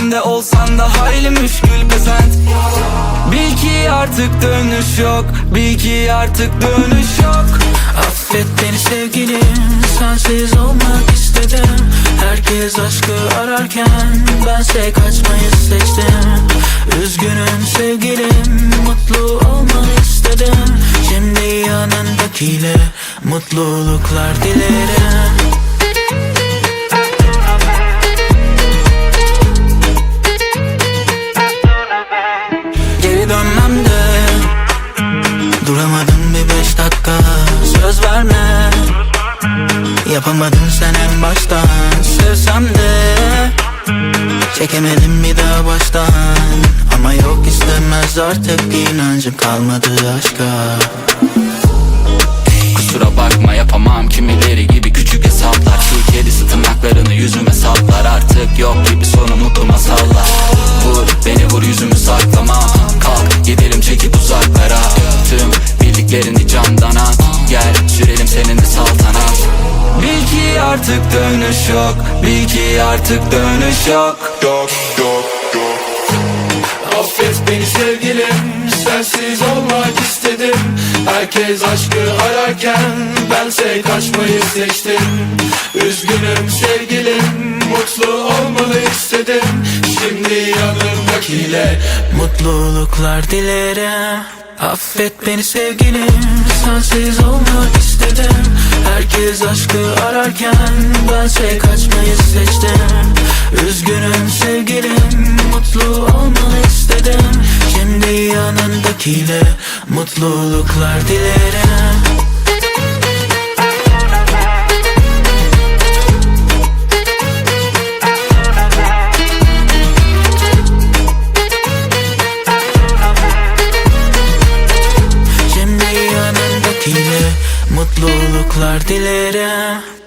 gülmesen de olsan da hayli müşkül pesent. Bil ki artık dönüş yok Bil ki artık dönüş yok. Affet beni sevgilim Sensiz olmak istedim. Herkes aşkı ararken Bense kaçmayı seçtim. Üzgünüm sevgilim Mutlu olmanı istedim. Şimdi yanındakiyle Mutluluklar dilerim Yapamadın sen en baştan. Sevsem de Çekemedim bir daha baştan. Ama yok istemez artık inancım kalmadı aşka. Kusura bakma yapamam kimileri artık dönüş yok. Bil ki artık dönüş yok. Yok yok yok. Affet beni sevgilim. Sensiz olmak istedim. Herkes aşkı ararken Bense kaçmayı seçtim yanımdakiyle Mutluluklar dilerim. Affet beni sevgilim. Sensiz olmak istedim. Herkes aşkı ararken Bense kaçmayı seçtim. Üzgünüm sevgilim. Mutlu olmanı istedim. Şimdi yanındakiyle Mutluluklar dilerim Mutluluklar dilerim